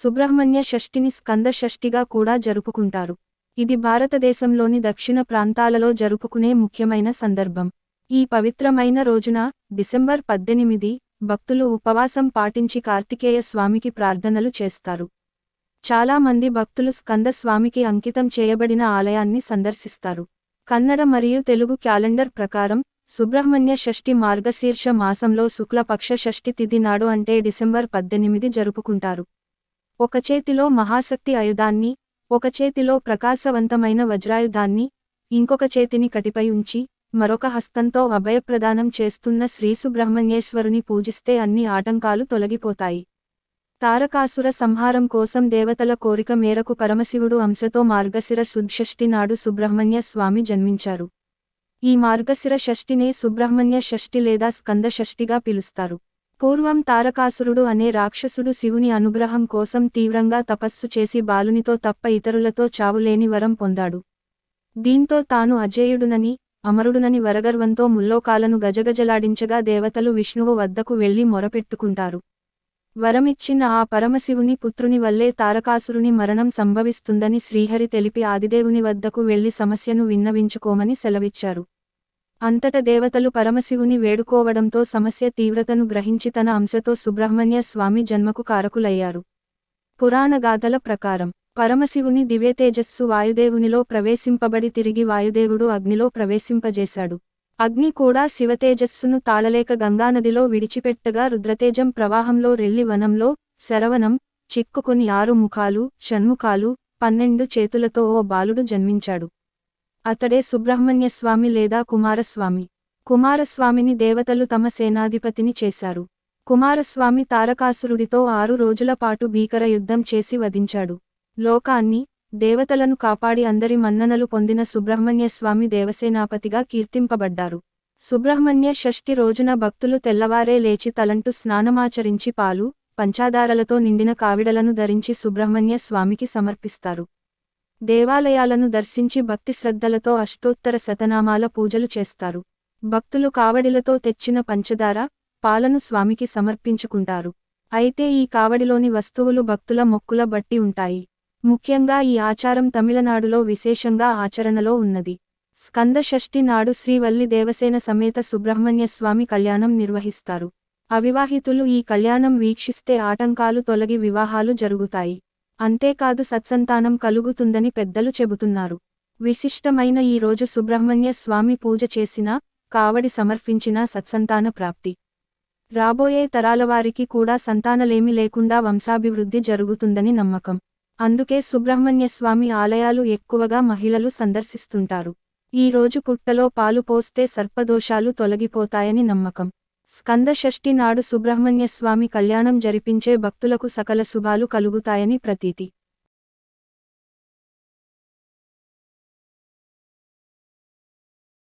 సుబ్రహ్మణ్య షష్ఠిని స్కంద షష్ఠిగా కూడా జరుపుకుంటారు. ఇది భారతదేశంలోని దక్షిణ ప్రాంతాలలో జరుపుకునే ముఖ్యమైన సందర్భం. ఈ పవిత్రమైన రోజున డిసెంబర్ పద్దెనిమిది భక్తులు ఉపవాసం పాటించి కార్తికేయ స్వామికి ప్రార్థనలు చేస్తారు. చాలా మంది భక్తులు స్కంద స్వామికి అంకితం చేయబడిన ఆలయాన్ని సందర్శిస్తారు. కన్నడ మరియు తెలుగు క్యాలెండర్ ప్రకారం సుబ్రహ్మణ్య షష్ఠి మార్గశీర్ష మాసంలో శుక్లపక్ష షష్ఠి తిథి నాడు అంటే డిసెంబర్ పద్దెనిమిది జరుపుకుంటారు. ఒక చేతిలో మహాశక్తి ఆయుధాన్ని ఒక చేతిలో ప్రకాశవంతమైన వజ్రాయుధాన్ని ఇంకొక చేతిని కటిపై ఉంచి మరొక హస్తంతో అభయప్రదానం చేస్తున్న శ్రీసుబ్రహ్మణ్యేశ్వరుని పూజిస్తే అన్ని ఆటంకాలు తొలగిపోతాయి. తారకాసుర సంహారం కోసం దేవతల కోరిక మేరకు పరమశివుడు అంశతో మార్గశిర శుద్ధషష్ఠి నాడు సుబ్రహ్మణ్య స్వామి జన్మించారు. ఈ మార్గశిర షష్ఠినే సుబ్రహ్మణ్య షష్ఠి లేదా స్కంద షష్ఠిగా పిలుస్తారు. పూర్వం తారకాసురుడు అనే రాక్షసుడు శివుని అనుగ్రహం కోసం తీవ్రంగా తపస్సు చేసి బాలునితో తప్ప ఇతరులతో చావులేని వరం పొందాడు. దీంతో తాను అజేయుడునని అమరుడునని వరగర్వంతో ముల్లోకాలను గజగజలాడించగా దేవతలు విష్ణువు వద్దకు వెళ్ళి మొరపెట్టుకుంటారు. వరమిచ్చిన ఆ పరమశివుని పుత్రుని వల్లే తారకాసురుని మరణం సంభవిస్తుందని శ్రీహరి తెలిపి ఆదిదేవుని వద్దకు వెళ్ళి సమస్యను విన్నవించుకోమని సెలవిచ్చారు. అంతట దేవతలు పరమశివుని వేడుకోవడంతో సమస్య తీవ్రతను గ్రహించి తన అంశతో సుబ్రహ్మణ్య స్వామి జన్మకు కారకులయ్యారు. పురాణ గాథల ప్రకారం పరమశివుని దివ్యతేజస్సు వాయుదేవునిలో ప్రవేశింపబడి తిరిగి వాయుదేవుడు అగ్నిలో ప్రవేశింపజేశాడు. అగ్ని కూడా శివతేజస్సును తాళలేక గంగానదిలో విడిచిపెట్టగా రుద్రతేజం ప్రవాహంలో రెల్లి వనంలో శరవణం చిక్కుకుని ఆరు ముఖాలు షణ్ముఖాలు పన్నెండు చేతులతో ఓ బాలుడు జన్మించాడు. అతడే సుబ్రహ్మణ్యస్వామి లేదా కుమారస్వామి. కుమారస్వామిని దేవతలు తమ సేనాధిపతిని చేశారు. కుమారస్వామి తారకాసురుడితో ఆరు రోజుల పాటు భీకర యుద్ధం చేసి వధించాడు. లోకాన్ని దేవతలను కాపాడి అందరి మన్ననలు పొందిన సుబ్రహ్మణ్యస్వామి దేవసేనాపతిగా కీర్తింపబడ్డారు. సుబ్రహ్మణ్య షష్ఠి రోజున భక్తులు తెల్లవారే లేచి తలంటు స్నానమాచరించి పాలు పంచాదారలతో నిండిన కావిడలను ధరించి సుబ్రహ్మణ్య స్వామికి సమర్పిస్తారు. దేవాలయాలను దర్శించి భక్తి శ్రద్ధలతో అష్టోత్తర శతనామాల పూజలు చేస్తారు. భక్తులు కావడిలతో తెచ్చిన పంచదార పాలను స్వామికి సమర్పించుకుంటారు. అయితే ఈ కావడిలోని వస్తువులు భక్తుల మొక్కుల బట్టి ఉంటాయి. ముఖ్యంగా ఈ ఆచారం తమిళనాడులో విశేషంగా ఆచరణలో ఉన్నది. స్కంద షష్ఠి నాడు శ్రీవల్లి దేవసేన సమేత సుబ్రహ్మణ్య స్వామి కళ్యాణం నిర్వహిస్తారు. అవివాహితులు ఈ కళ్యాణం వీక్షిస్తే ఆటంకాలు తొలగి వివాహాలు జరుగుతాయి. అంతేకాదు సత్సంతానం కలుగుతుందని పెద్దలు చెబుతున్నారు. విశిష్టమైన ఈ రోజు సుబ్రహ్మణ్య స్వామి పూజ చేసినా కావడి సమర్పించినా సత్సంతాన ప్రాప్తి. రాబోయే తరాలవారికి కూడా సంతానలేమి లేకుండా వంశాభివృద్ధి జరుగుతుందని నమ్మకం. అందుకే సుబ్రహ్మణ్య స్వామి ఆలయాలు ఎక్కువగా మహిళలు సందర్శిస్తుంటారు. ఈ రోజు పుట్టలో పాలు పోస్తే సర్పదోషాలు తొలగిపోతాయని నమ్మకం. స్కంద షష్ఠి నాడు సుబ్రహ్మణ్య స్వామి కళ్యాణం జరిపించే భక్తులకు సకల శుభాలు కలుగుతాయని ప్రతీతి.